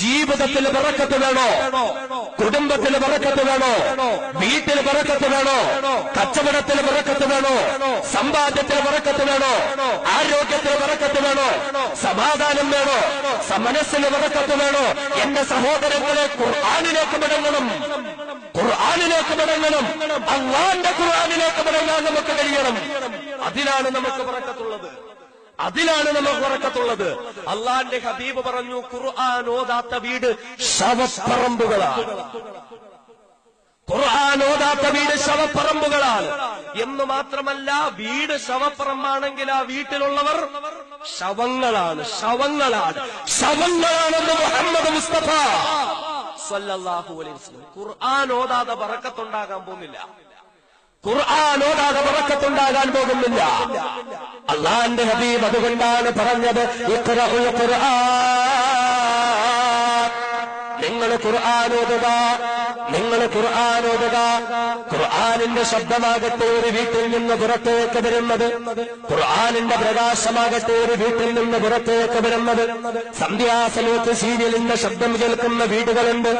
ജീവിതത്തിൽ പറക്കത്ത് വേണോ? കുടുംബത്തിൽ പറക്കത്ത് വേണോ? വീട്ടിൽ പറക്കത്ത് വേണോ? കച്ചവടത്തിൽ പറക്കത്ത് വേണോ? സമ്പാദ്യത്തിൽ പറക്കത്ത് വേണോ? ആരോഗ്യത്തിൽ പറക്കത്ത് വേണോ? സമാധാനം വേണോ? മനസ്സിന് പറക്കത്ത് വേണോ? എന്റെ സഹോദരങ്ങളെ ഖുർആാനിലേക്ക് മടങ്ങണം. ഖുർആാനിലേക്ക് മടങ്ങണം. അള്ളാന്റെ ഖുർആാനിലേക്ക് മടങ്ങാൻ നമുക്ക് കഴിയണം. അതിനാണ് നമുക്ക് വിറക്കത്തുള്ളത്. അതിലാണ് നമുക്ക് ഉറക്കത്തുള്ളത്. അള്ളാന്റെ ഹബീബ് പറഞ്ഞു ഖുർആൻ ഓതാത്ത വീട് ശവപ്പറമ്പുകളാണ്. ഖുർആൻ ഓതാത്ത വീട് ശവപ്പറമ്പുകളാണ്. എന്ന് മാത്രമല്ല വീട് ശവപ്പറമ്പാണെങ്കിൽ ആ വീട്ടിലുള്ളവർ ശവങ്ങളാണ് ശവങ്ങളാണ്. ശവങ്ങളാണെന്ന് മുഹമ്മദ് മുസ്തഫ. സല്ലല്ലാഹു അലൈഹി ഖുർആൻ ഓതാതെ വറക്കത്തുണ്ടാകാൻ പോകുന്നില്ല. ഖുർആൻ ഓതാതെ ബറക്കത്തുണ്ടാകാൻ പോകുന്നില്ല. അള്ളാന്റെ ഹബീബ് അതുകൊണ്ടാണ് പറഞ്ഞത് ഇത്ര ഖുർആൻ. നിങ്ങൾ ഖുർആൻ നിങ്ങൾ ഖുർആാനോതുക ഖുർആാനിന്റെ ശബ്ദമാകട്ടെ ഒരു വീട്ടിൽ നിന്ന് പുറത്തേക്ക് വരുന്നത്. ഖുർആാനിന്റെ പ്രകാശമാകട്ടെ ഒരു വീട്ടിൽ നിന്ന് പുറത്തേക്ക് വരുന്നത്. സന്ധ്യാസമയത്ത് സീരിയലിന്റെ ശബ്ദം കേൾക്കുന്ന വീടുകളുണ്ട്.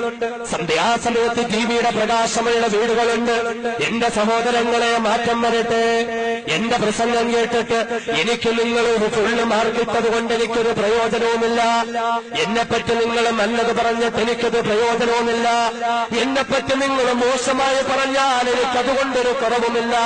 സന്ധ്യാസമയത്ത് ടിവിയുടെ പ്രകാശമുള്ള വീടുകളുണ്ട്. എന്റെ സഹോദരങ്ങളെ മാറ്റം വരട്ടെ. എന്റെ പ്രസംഗം കേട്ടിട്ട് എനിക്ക് നിങ്ങൾ ഒരു ഫുള്ള് മാർക്കിട്ടത് കൊണ്ട് എനിക്കൊരു പ്രയോജനവുമില്ല. എന്നെപ്പറ്റി നിങ്ങൾ നല്ലത് പറഞ്ഞിട്ട് എനിക്കത് പ്രയോജനവുമില്ല. എന്നെപ്പറ്റി നിങ്ങൾ മോശമായി പറഞ്ഞാൽ എനിക്കതുകൊണ്ടൊരു കുറവുമില്ല.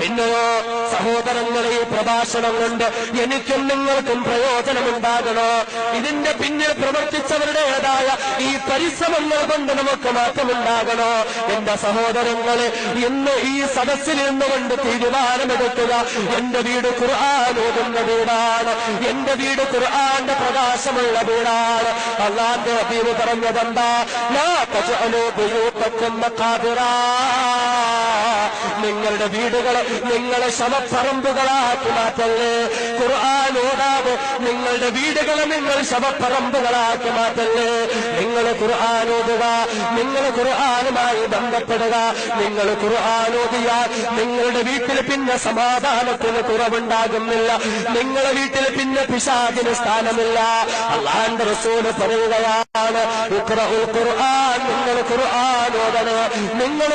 പിന്നെയോ സഹോദരങ്ങളെ ഈ പ്രഭാഷണം കൊണ്ട് എനിക്കും നിങ്ങൾക്കും പ്രയോജനമുണ്ടാകണോ. ഇതിന്റെ പിന്നിൽ പ്രവർത്തിച്ചവരുടേതായ ഈ പരിശ്രമങ്ങൾ കൊണ്ട് നമുക്ക് മാറ്റമുണ്ടാകണോ. എന്റെ സഹോദരങ്ങളെ ഇന്ന് ഈ സദസ്സിൽ നിന്നുകൊണ്ട് തീരുമാനമെടുക്കുക. എന്റെ വീട് ഖുർആൻ ഓതുന്ന വീടാണ്. എന്റെ വീട് ഖുർആന്റെ പ്രകാശമുള്ള വീടാണ്. അള്ളാന്റെ ഹബീബ് പറഞ്ഞതെന്താ? لا تجعلوا بيوتكم مقابرا. നിങ്ങളുടെ വീടുകളെ നിങ്ങളെ ശവപ്പറമ്പുകളാക്കി മാറ്റല്ലേ? ഖുർആാനോടാതെ നിങ്ങളുടെ വീടുകളെ നിങ്ങൾ ശവപ്പറമ്പുകളാക്കി മാറ്റല്ലേ? നിങ്ങൾ ഖുർആൻ ഓതുക നിങ്ങൾ ഖുർആാനുമായി ബന്ധപ്പെടുക നിങ്ങൾ ഖുർആാനോദിയാൽ നിങ്ങളുടെ വീട്ടിൽ പിന്നെ സമാധാനത്തിന് കുറവുണ്ടാകുന്നില്ല നിങ്ങളുടെ വീട്ടിൽ പിന്നെ പിശാചിന് സ്ഥാനമില്ല. അള്ളാന്റെ റസൂൽ പറയുകയാണ് ഖുർആൻ നിങ്ങൾ ഓതണേ നിങ്ങൾ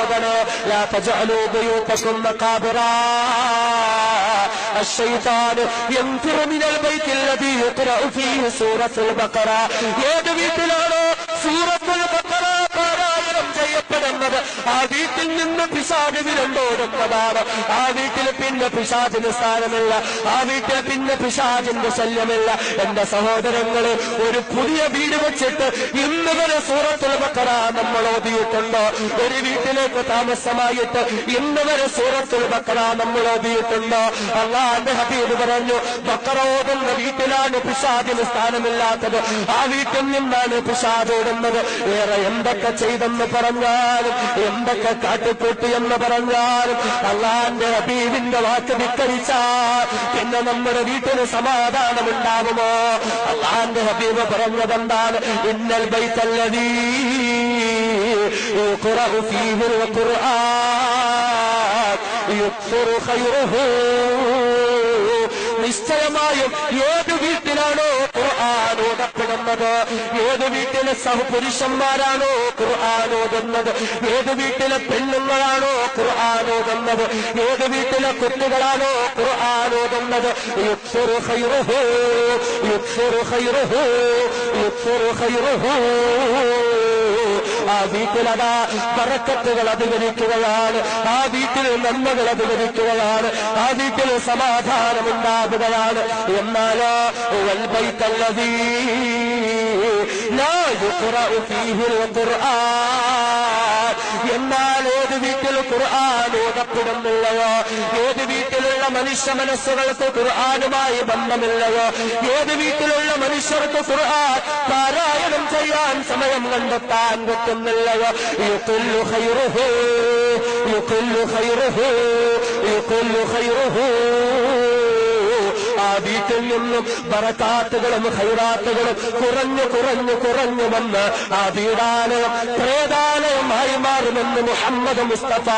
ഓതണേ. ലാ തജഅലൂ ബുയൂത്തക്കും മഖാബിറാ الشيطان ينفر من البيت الذي يقرأ فيه سورة البقرة ഏത് വീട്ടിലാണോ സൂറത്തുൽ ബഖറ പാരായണം ചെയ്യപ്പെടുന്നത് ആ വീട്ടിൽ നിന്ന് പിശാച് വിരണ്ടോടുന്നതാണ് ആ വീട്ടിൽ പിന്നെ പിശാചിന് സ്ഥാനമില്ല. ആ വീട്ടിൽ പിന്നെ പിശാചിന്റെ ശല്യമില്ല. എന്റെ സഹോദരങ്ങളെ ഒരു പുതിയ വീട് വെച്ചിട്ട് ഇന്ന് വരെ സൂറത്തുൽ ബക്കറ നമ്മൾ ഓതിയിട്ടുണ്ടോ. ഒരു വീട്ടിലേക്ക് താമസമായിട്ട് ഇന്ന് വരെ സൂറത്തുൽ ബക്കറ നമ്മൾ ഓതിയിട്ടുണ്ടോ. അള്ളാന്റെ ഹബീബ് പറഞ്ഞു ബക്കറ ഓതുന്ന വീട്ടിലാണ് പിശാചിന് സ്ഥാനമില്ലാത്തത്. ആ വീട്ടിൽ നിന്നാണ് പിശാജ് ഓടുന്നത്. ഏറെ എന്തൊക്കെ ചെയ്തെന്ന് പറഞ്ഞാലും എന്തൊക്കെ കാട്ടിക്കൂട്ടി എന്ന് പറഞ്ഞാലും അള്ളാന്റെ ഹബീബിന്റെ വാക്ക് ധിക്കരിച്ചാൽ പിന്നെ നമ്മുടെ വീട്ടിന് സമാധാനം ഉണ്ടാകുമോ അള്ളാന്റെ ഹബീബ് പറഞ്ഞതെന്താണ് ഇന്നൽ ബൈത്തല്ലതീ يقرأ فيه القرآن يكثر خيره നിശ്ചയമായും ഏത് വീട്ടിലാണോ ഖുർആൻ ഓതപ്പെടുന്നത് ഏത് വീട്ടിലെ സഹപുരുഷന്മാരാണോ ഖുർആൻ ഓതുന്നത്? ഏത് വീട്ടിലെ പെണ്ണുങ്ങളാണോ ഖുർആൻ ഓതുന്നത്? ഏത് വീട്ടിലെ കുട്ടികളാണോ ഖുർആൻ ഓതുന്നത്? യുക്സുറു ഖൈറുഹു. ആ വീട്ടിലതാ പറക്കത്തുകൾ അധികരിക്കുകയാണ്. ആ വീട്ടിൽ നന്മകൾ അധികരിക്കുകയാണ്. ആ വീട്ടിൽ സമാധാനം ഉണ്ടാകുകയാണ് എന്നാലോ വൽബൈത്തല്ലതീ ലാ യുഖറഉ ഫീഹിൽ ഖുർആൻ എന്നാൽ ഏത് വീട്ടിൽ ഖുർആൻ ഓതപ്പെടുന്നില്ലയോ? ഏത് വീട്ടിലുള്ള മനുഷ്യ മനസ്സുകൾക്ക് ഖുർആനുമായി ബന്ധമില്ലയോ? ഏത് വീട്ടിലുള്ള മനുഷ്യർക്ക് ഖുർആൻ പാരായണം ചെയ്യാൻ സമയം കണ്ടെത്താൻ പറ്റുന്നില്ലയോ? യുഖുല്ലു ഖൈറുഹു യുഖുല്ലു ഖൈറുഹു യുഖുല്ലു ഖൈറുഹു. വീട്ടിൽ നിന്നും ബറക്കാത്തുകളും ഹൈറാത്തുകളും കുറഞ്ഞു കുറഞ്ഞു കുറഞ്ഞു വന്ന് ആ വീടാലയം പ്രേതാലയമായി മാറുമെന്ന് മുഹമ്മദ് മുസ്തഫ.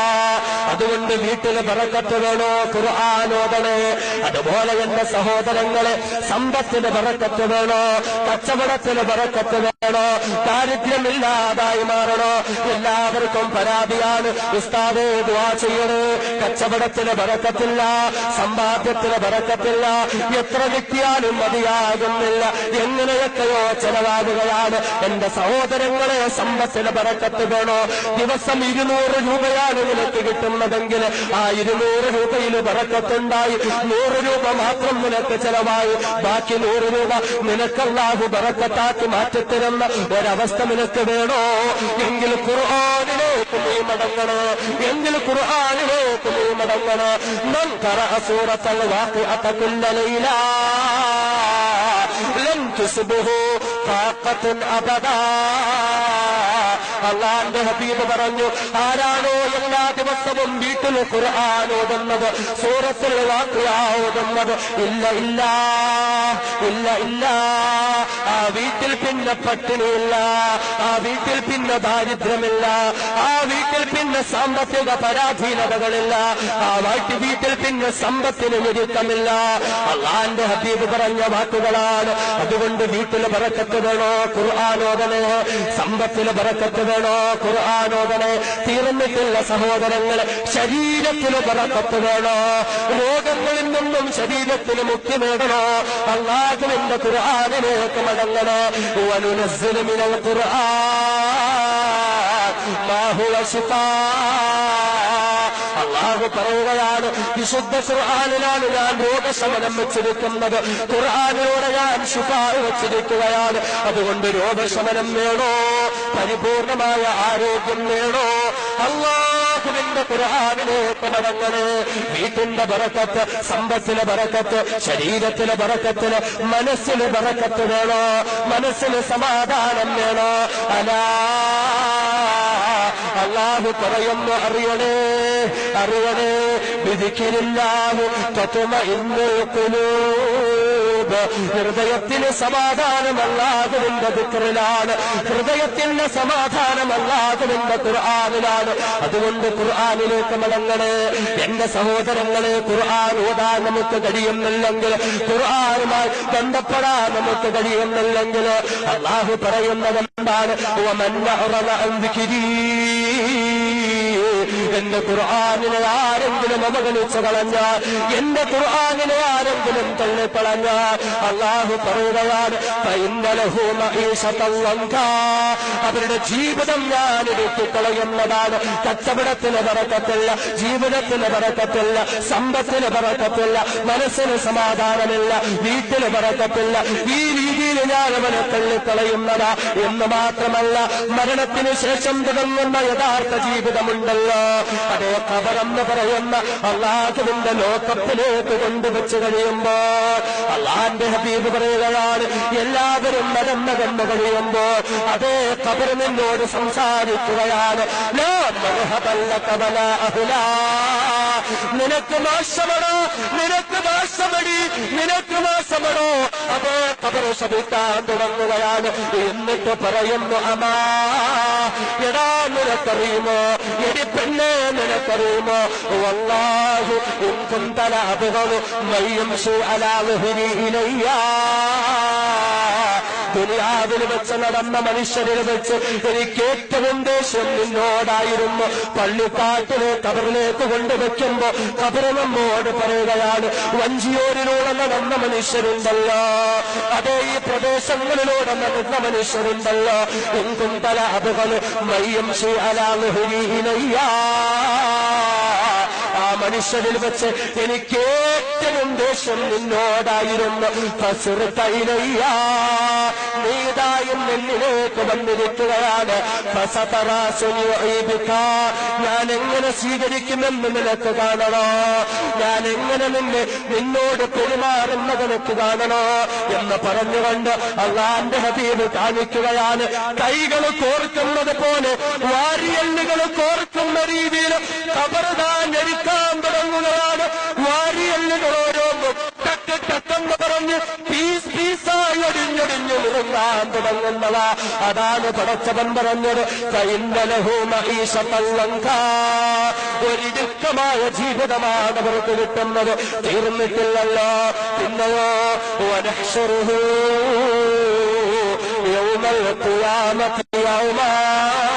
അതുകൊണ്ട് വീട്ടിലെ ബറക്കത്ത് വേണോ? ഖുർആാനോദണേ അതുപോലെ എന്റെ സഹോദരങ്ങളെ സമ്പത്തിന്റെ ബറക്കത്ത് വേണോ? കച്ചവടത്തിന് ബറക്കത്ത് വേണോ? ദാരിദ്ര്യമില്ലാതായി മാറണോ? എല്ലാവർക്കും പരാതിയാണ്. ഉസ്താദേ ദുആ ചെയ്യണേ. കച്ചവടത്തിന് ബറക്കത്തില്ല. സമ്പാദ്യത്തിന് ബറക്കത്തില്ല. എത്ര കിട്ടിയാലും മതിയാകുന്നില്ല. എങ്ങനെയൊക്കെയോ ചെലവാകുകയാണ്. എന്റെ സഹോദരങ്ങളെ സമ്പത്തിന് പറക്കത്ത് വേണോ? ദിവസം ഇരുന്നൂറ് രൂപയാണ് നിനക്ക് കിട്ടുന്നതെങ്കിൽ ആ ഇരുന്നൂറ് രൂപയിൽ പറക്കത്തുണ്ടായി നൂറ് രൂപ മാത്രം നിനക്ക് ചെലവായി. ബാക്കി നൂറ് രൂപ നിനക്കല്ലാഹു പറക്കത്താക്കി മാറ്റിത്തരുന്ന ഒരവസ്ഥ നിനക്ക് വേണോ? എങ്കിൽ ഖുർആാനിലേക്ക് നീ മടങ്ങണോ. എങ്കിൽ ഖുർആാനിലേക്ക് നീ മടങ്ങണോ. മൻ അസൂറത്തൽ സൂറത്തൽ വാഖിഅത കുല്ല ലം തുസ്ബഹു താഖത്തുൻ അബദാ. അള്ളാന്റെ ഹബീബ് പറഞ്ഞു ആരാണോ എല്ലാ ദിവസവും വീട്ടിൽ ഖുർആൻ ഓതുന്നത് സൂറത്തിൽ ഓതുന്നത്? ഇല്ല ഇല്ല ഇല്ല ഇല്ല. ആ വീട്ടിൽ പിന്നെ പട്ടിണിയില്ല ആ വീട്ടിൽ പിന്നെ ദാരിദ്ര്യമില്ല ആ വീട്ടിൽ പിന്നെ സാമ്പത്തിക പരാധീനതകളില്ല ആ വാട്ടി വീട്ടിൽ പിന്നെ സമ്പത്തിന് ഒരുക്കമില്ല അള്ളാന്റെ ഹബീബ് പറഞ്ഞ വാക്കുകളാണ്. അതുകൊണ്ട് വീട്ടിൽ പറക്കത്ത് വേണോ ഖുർആാനോദനെ സമ്പത്തിൽ ബറക്കത്ത് വേണോ ഖുർആാനോദനെ തീർന്നിട്ടുള്ള സഹോദരങ്ങളെ ശരീരത്തിന് ബറക്കത്ത് വേണോ രോഗങ്ങളിൽ നിന്നും ശരീരത്തിന് മുക്തി നേടണോ അള്ളാഹുവിന്റെ ഖുർആാനിലേക്ക് മടങ്ങണോ? വനുനസ്സിന് മിനൽ ഖുർആൻ അള്ളാഹു പറയുകയാണ് വിശുദ്ധ ഖുർആാനിലാണ് ഞാൻ രോഗശമനം വെച്ചിരിക്കുന്നത്. ഖുർആാനിലൂടെ ഞാൻ ശുപാ വെച്ചിരിക്കുകയാണ്. അതുകൊണ്ട് രോഗശമനം വേണോ? പരിപൂർണമായ ആരോഗ്യം വേണോ? അള്ളാഹുവിന്റെ ഖുർആാനിലേക്ക് മടങ്ങണ് വീട്ടിന്റെ ബറക്കത്ത് സമ്പത്തിലെ ബറക്കത്ത് ശരീരത്തിലെ ബറക്കത്തിന് മനസ്സിന് ബറക്കത്ത് വേണോ? മനസ്സിന് സമാധാനം വേണോ? അലാ അള്ളാഹു പറയുന്നു അറിയണേ അറിയണേ വിധിക്കില്ലാഹു ഖുലൂബ് ഹൃദയത്തിന് സമാധാനമല്ലാതെ അല്ലാഹുവിന്റെ ദിക്റിലാണ്. ഹൃദയത്തിന്റെ സമാധാനം ഖുർആാനിലാണ്. അതുകൊണ്ട് ഖുർആനിലേക്ക് മടങ്ങൾ എന്റെ സഹോദരങ്ങളെ ഖുർആൻ ഓതാൻ നമുക്ക് കഴിയുന്നില്ലെങ്കിൽ ഖുർആാനുമായി ബന്ധപ്പെടാൻ നമുക്ക് കഴിയുന്നില്ലെങ്കിൽ അള്ളാഹു പറയുന്നത് ഓ മന്ന ഉറവ അന്തിക്കിരീ എന്റെ ഖുർആാനിനെ ആരെങ്കിലും അവഗണിച്ചു കളഞ്ഞാൽ എന്റെ ഖുർആാനിനെ ആരെങ്കിലും തള്ളിക്കളഞ്ഞാൽ അള്ളാഹു പറയുകയാണ്. അവരുടെ ജീവിതം ഞാൻ എടുത്തുകളയുന്നതാണ് കച്ചവടത്തിന് പറക്കത്തില്ല ജീവിതത്തിന് പറക്കത്തില്ല സമ്പത്തിന് പറക്കത്തില്ല മനസ്സിന് സമാധാനമില്ല വീട്ടിന് പറക്കത്തില്ല ഈ രീതിയിൽ ഞാൻ അവനെ തള്ളിക്കളയുന്നതാ. എന്ന് മാത്രമല്ല മരണത്തിന് ശേഷം തുടങ്ങുന്ന യഥാർത്ഥ ജീവിതമുണ്ടല്ലോ. അതേ കബറെന്ന് പറയുന്ന അള്ളാഹുവിന്റെ ലോകത്തിലേക്ക് കൊണ്ടുവച്ച് കഴിയുമ്പോൾ അള്ളാന്റെ ഹബീബ് പറയുകയാണ് എല്ലാവരും മരം കണ്ടു കഴിയുമ്പോൾ അതേ കബർ നിന്നോട് സംസാരിക്കുകയാണ്. നിനക്ക് നാശമടോ നിനക്ക് നാശമടി നിനക്ക് നാശമടോ അതേ കബർ ശപിക്കാൻ തുടങ്ങുകയാണ്. എന്നിട്ട് പറയുന്നു അമാ എടാ നിനക്കറിയുമോ? എടി പെണ്ണെ നിനക്കറിയുമോ? വല്ലാഹു ഇൻ കുന്ത മയ്യം മയ്യംശു അലാ ളുഹ്രി ഇലയ്യാ. ദുനിയാവിൽ വെച്ച് നടന്ന മനുഷ്യരിൽ വെച്ച് എനിക്ക് ഏറ്റവും ദേഷ്യം നിന്നോടായിരുന്നു. പള്ളിപ്പാട്ടിനെ കബറിലേക്ക് കൊണ്ടുവെക്കുമ്പോ കബറ് നമ്മോട് പറയുകയാണ് വഞ്ചിയോരിലൂടെ നടന്ന മനുഷ്യരുണ്ടല്ലോ. അതേ ഈ പ്രദേശങ്ങളിലൂടെ നടന്ന മനുഷ്യരുണ്ടല്ലോ. എങ്കും തല അപകടം മയ്യം ശ്രീ അലാഹുരീനയ്യാ മനുഷ്യരിൽ വെച്ച് എനിക്ക് ഏറ്റവും ദേഷ്യം നിന്നോടായിരുന്നു ഫസിറുത്തയിലയ്യ നീതായും നിന്നിലേക്ക് വന്നിരിക്കുകയാണ്. ഞാൻ എങ്ങനെ സ്വീകരിക്കുമെന്ന് നിനക്ക് കാണണോ? ഞാൻ എങ്ങനെ നിന്നെ നിന്നോട് പെരുമാറുന്നത് നിനക്ക് കാണണോ? എന്ന് പറഞ്ഞുകൊണ്ട് അള്ളാന്റെ ഹബീബ് കാണിക്കുകയാണ്. കൈകൾ കോർക്കുന്നത് പോലെ വാരിയല്ലുകൾ കോർക്കുന്ന രീതിയിൽ കബറുതാൻ ഞെരിക്കാൻ തുടങ്ങുകയാണ്. വാരിയല്ലുകൾ ഓരോന്നും ടക്ക് പൊട്ടിട്ടെന്ന് പറഞ്ഞ് പീസ് പീസായി ഒടിഞ്ഞൊടിഞ്ഞു മുറുങ്ങാൻ തുടങ്ങുന്നതാ. അതാണ് പടച്ചവൻ പറഞ്ഞത്. ഒരിടുക്കമായ ജീവിതമാണ് അവർക്ക് കിട്ടുന്നത്. തീർന്നിട്ടില്ലല്ലോ. പിന്നെയോ വനഹ്ഷറുഹു യൗമൽ യൗമാ. എന്ന്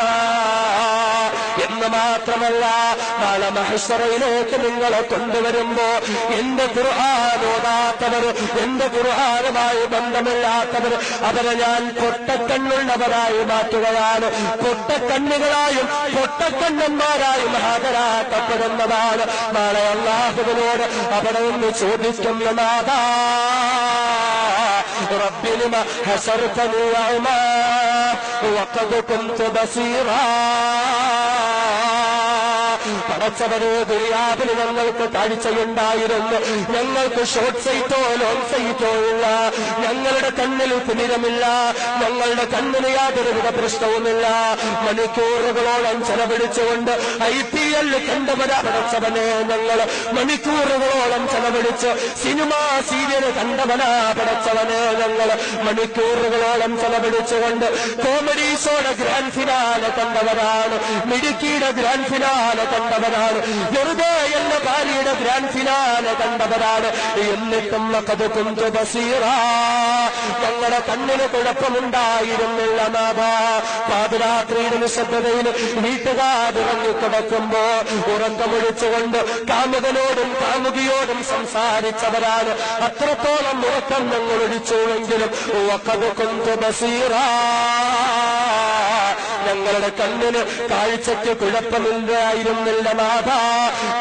മാത്രമല്ല നാളെ മഹശ്വറയിലേക്ക് നിങ്ങളെ കൊണ്ടുവരുമ്പോ എന്റെ ഖുർആാനോടാത്തവർ എന്റെ ഖുർആാനുമായി ബന്ധമില്ലാത്തവർ അവരെ ഞാൻ പൊട്ടക്കണ്ണുള്ളവരായി മാറ്റുകയാണ് പൊട്ടക്കണ്ണുകളായും പൊട്ടക്കണ്ണന്മാരായും ഹാജരാക്കപ്പെടുന്നതാണ് നാളെ അള്ളാഹുവിനോട് അവിടെ നിന്ന് ചോദിക്കുന്ന നാഥാ رب لم حشرتني يوما وقد كنت بصيرا പടച്ചവരെ ദുര്യാവിന് ഞങ്ങൾക്ക് കാഴ്ചയുണ്ടായിരുന്നു. ഞങ്ങൾക്ക് ഷോർട്ട് സൈറ്റോ ലോങ് സൈറ്റോ ഇല്ല ഞങ്ങളുടെ കണ്ണിൽ തിമിരമില്ല ഞങ്ങളുടെ കണ്ണിന് യാതൊരുവിധ പ്രശ്നവുമില്ല. മണിക്കൂറുകളോളം ചെലവഴിച്ചുകൊണ്ട് ഐ പി എൽ കണ്ടവരാ പടച്ചവനെ ഞങ്ങൾ മണിക്കൂറുകളോളം ചെലവഴിച്ച് സിനിമ സീരിയൽ കണ്ടവനാ പടച്ചവനെ ഞങ്ങൾ മണിക്കൂറുകളോളം ചെലവഴിച്ചുകൊണ്ട് കോമഡി ഗ്രാൻഡ് ഫിനാലെ കണ്ടവരാണ്. മിടുക്കിയുടെ ഗ്രാൻഡ് ഫിനാലെ കണ്ടവരാണ്. വെറുതെ എന്ന ഭാര്യയുടെ ഗ്രാൻഡ് ഫിനാലെ കണ്ടവരാണ് എന്നിട്ടും ഞങ്ങളുടെ കണ്ണിന് കുഴപ്പമുണ്ടായിരുന്നില്ല നാഥ പാതിരാത്രിയുടെ നിശബ്ദതയിൽ വീട്ടുകാരിറങ്ങി കിടക്കുമ്പോ ഉറക്കമൊഴിച്ചുകൊണ്ട് കാമുകനോടും കാമുകിയോടും സംസാരിച്ചവരാണ്. അത്രത്തോളം ഉറക്കം ഞങ്ങൾ ഒഴിച്ചുവെങ്കിലും വക്കത് കുന്തു ബസീറ. ഞങ്ങളുടെ കണ്ണിന് കാഴ്ചയ്ക്ക് കുഴപ്പമില്ലായിരുന്നില്ല നാഥ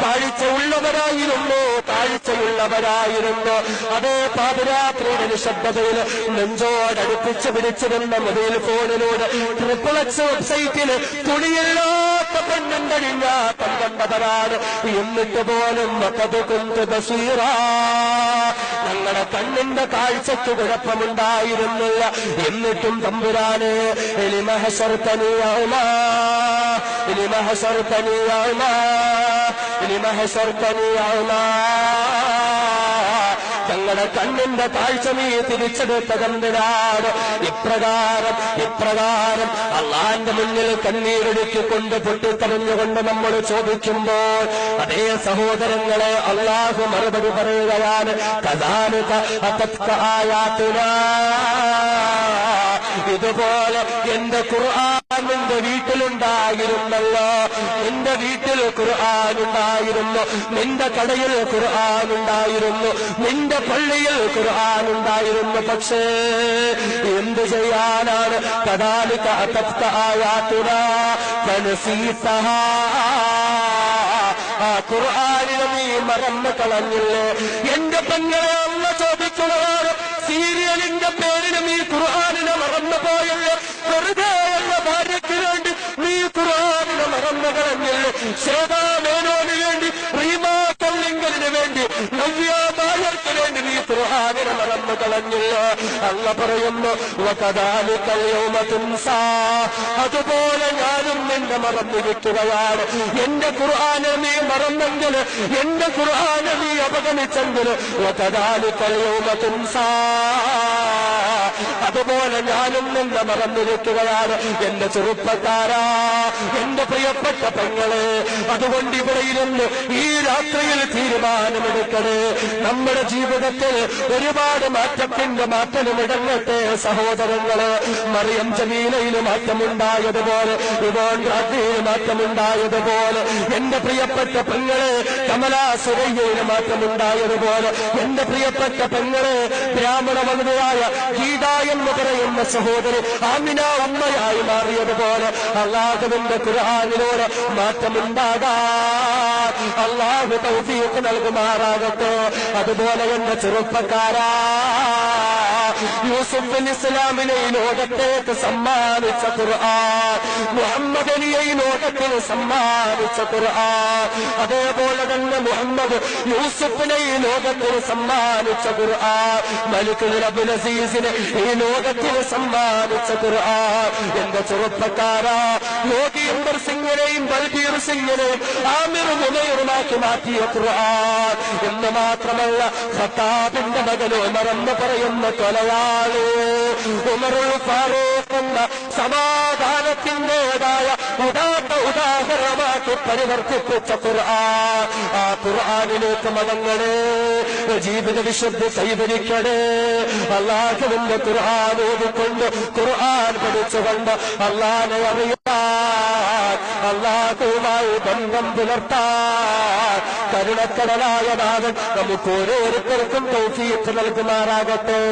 കാഴ്ച ഉള്ളവരായിരുന്നു കാഴ്ചയുള്ളവരായിരുന്നു. അതേ പാതിരാത്രിയുടെ നിശബ്ദതയിൽ നെഞ്ചോടടുപ്പിച്ച് പിടിച്ചിരുന്ന മൊബൈൽ ഫോണിലൂടെ ട്രിപ്പിൾ എക്സ് വെബ്സൈറ്റിൽ തുണിയില്ലാത്ത എന്നിട്ട് പോലും ഞങ്ങളുടെ കണ്ണിന്റെ കാഴ്ചയ്ക്ക് കുഴപ്പമുണ്ടായിരുന്നില്ല. എന്നിട്ടും തമ്പുരാന് എലിമഹസർത്തനിയാവുമാ എലിമഹസർത്തനിയാവുമാ എലിമഹസർത്തനിയാവുമാ ഞങ്ങളുടെ കണ്ണിന്റെ താഴ്ച നീ തിരിച്ചെടുത്ത കണ്ടിനാണ് ഇപ്രകാരം ഇപ്രകാരം അള്ളാന്റെ മുന്നിൽ കണ്ണീരൊടുക്കിക്കൊണ്ട് പൊട്ടിത്തെറിഞ്ഞുകൊണ്ട് നമ്മൾ ചോദിക്കുമ്പോൾ അതേ സഹോദരങ്ങളെ അള്ളാഹു മറുപടി പറയുകയാണ് കഥാനുക ആയാത്തിനാ. ഇതുപോലെ എന്റെ ഖുർആൻ നിന്റെ വീട്ടിലുണ്ടായിരുന്നല്ലോ. എന്റെ വീട്ടിൽ ഖുർആൻ ഉണ്ടായിരുന്നു. നിന്റെ കടയിൽ ഖുർആൻ ഉണ്ടായിരുന്നു. നിന്റെ പള്ളിയിൽ ഖുർആൻ ഉണ്ടായിരുന്നു. പക്ഷേ എന്ത് ചെയ്യാനാണ്? കഥാലിക ആയാത്തുന ആ ഖുർആാനിനെ നീ മറന്നു കളഞ്ഞില്ലേ? എന്റെ പെങ്ങളെ അമ്മ ചോദിക്കുന്നവർ സീരിയലിന്റെ പേരിലും ഈ ഖുർആാനിനെ മറന്നു പോയല്ലേ വെറുതെ എന്ന ഭാര്യയ്ക്ക് വേണ്ടി നീ ഖുർആാനിനെ മറന്നു കളഞ്ഞില്ലേ ശ്വേതാ മേനോന് വേണ്ടി റീമാ കല്ലിങ്കലിന് വേണ്ടി നവ്യ നായർക്ക് വേണ്ടി നീ ഖുർആാനിനെ മറന്നു കളഞ്ഞില്ല അല്ല പറയുന്നു. അതുപോലെ ഞാനും നിന്നെ മറന്നിരിക്കുകയാണ് എന്റെ ഖുർആാനെ നീ മറന്നെങ്കിൽ എന്റെ ഖുർആാനെ നീ അവഗണിച്ചെങ്കിൽ. അതുപോലെ ഞാനും നിന്നെ മറന്നിരിക്കുകയാണ് എന്റെ ചെറുപ്പക്കാരാ എന്റെ പ്രിയപ്പെട്ട പെങ്ങളെ അതുകൊണ്ട് ഇവിടെ ഇരുന്ന് ഈ രാത്രിയിൽ തീരുമാനമെടുക്കണേ. നമ്മുടെ ജീവിതത്തിൽ ഒരുപാട് മാറ്റത്തിന്റെ മാറ്റം ഇടങ്ങട്ടെ സഹോദരങ്ങൾ. മറിയം ജമീലയിൽ മാറ്റമുണ്ടായതുപോലെ ഇവോൺ രാത്രിയിൽ മാറ്റമുണ്ടായതുപോലെ എന്റെ പ്രിയപ്പെട്ട പെങ്ങൾ കമലാ സുരയ്യയിൽ മാറ്റമുണ്ടായതുപോലെ എന്റെ പ്രിയപ്പെട്ട പെങ്ങൾ ബ്രാഹ്മണ വനിതയായ ഗീത എന്ന് പറയുന്ന സഹോദരി ആമിന ഉമ്മയായി മാറിയതുപോലെ അള്ളാഹുവിന്റെ കുരാനിലൂടെ മാറ്റമുണ്ടാകാൻ അള്ളാഹു തൗഫീഖ് നൽകുമാറാകട്ടെ. അതുപോലെ എന്റെ ചെറുപ്പക്കാരാ യൂസുഫ് ഇസ്ലാമിനെ ഈ ലോകത്തേക്ക് സമ്മാനിച്ച ഖുർആൻ മുഹമ്മദ് അലിയെ ഈ ലോകത്തിന് സമ്മാനിച്ച ഖുർആൻ. അതേപോലെ തന്നെ മുഹമ്മദ് യൂസുഫിനെ ഈ ലോകത്തിന് സമ്മാനിച്ച ഖുർആൻ. മലിക് റബ്ബുൽ അസീസിനെ ഈ ലോകത്തിന് സമ്മാനിച്ച ഖുർആൻ. എന്റെ ചെറുപ്പക്കാരാ യോഗീന്ദർ സിംഗിനെയും ബൽബീർ സിംഗിനെയും ആമിർ മുനയറുമാക്കി മാറ്റിയ ഖുർആൻ. എന്ന് മാത്രമല്ല ഖത്താബിന്റെ ഉമർ എന്ന് പറയുന്ന കൊലയാളി ഉമറുൽ ഫാറൂഖ് എന്ന സമാധാനത്തിന്റേതായ ഉദാത്ത ഉദാഹരണമാക്കി പരിവർത്തിപ്പിച്ച ഖുർആൻ. ആ ഖുർആനിലേക്ക് മതങ്ങളെ ജീവിത വിശുദ്ധി കൈവരിക്കണേ. അള്ളാഹുവിന്റെ ഖുർആൻ ഓതിക്കൊണ്ട് ഖുർആൻ പഠിച്ചുകൊണ്ട് അള്ളാനെ അറിയാൻ അള്ളാഹുമായി ബന്ധം പുലർത്താൻ കരുണക്കടലായ നാഥൻ നമുക്ക് ഓരോരുത്തർക്കും തൗഫീഖ് നൽകുമാറാകട്ടെ.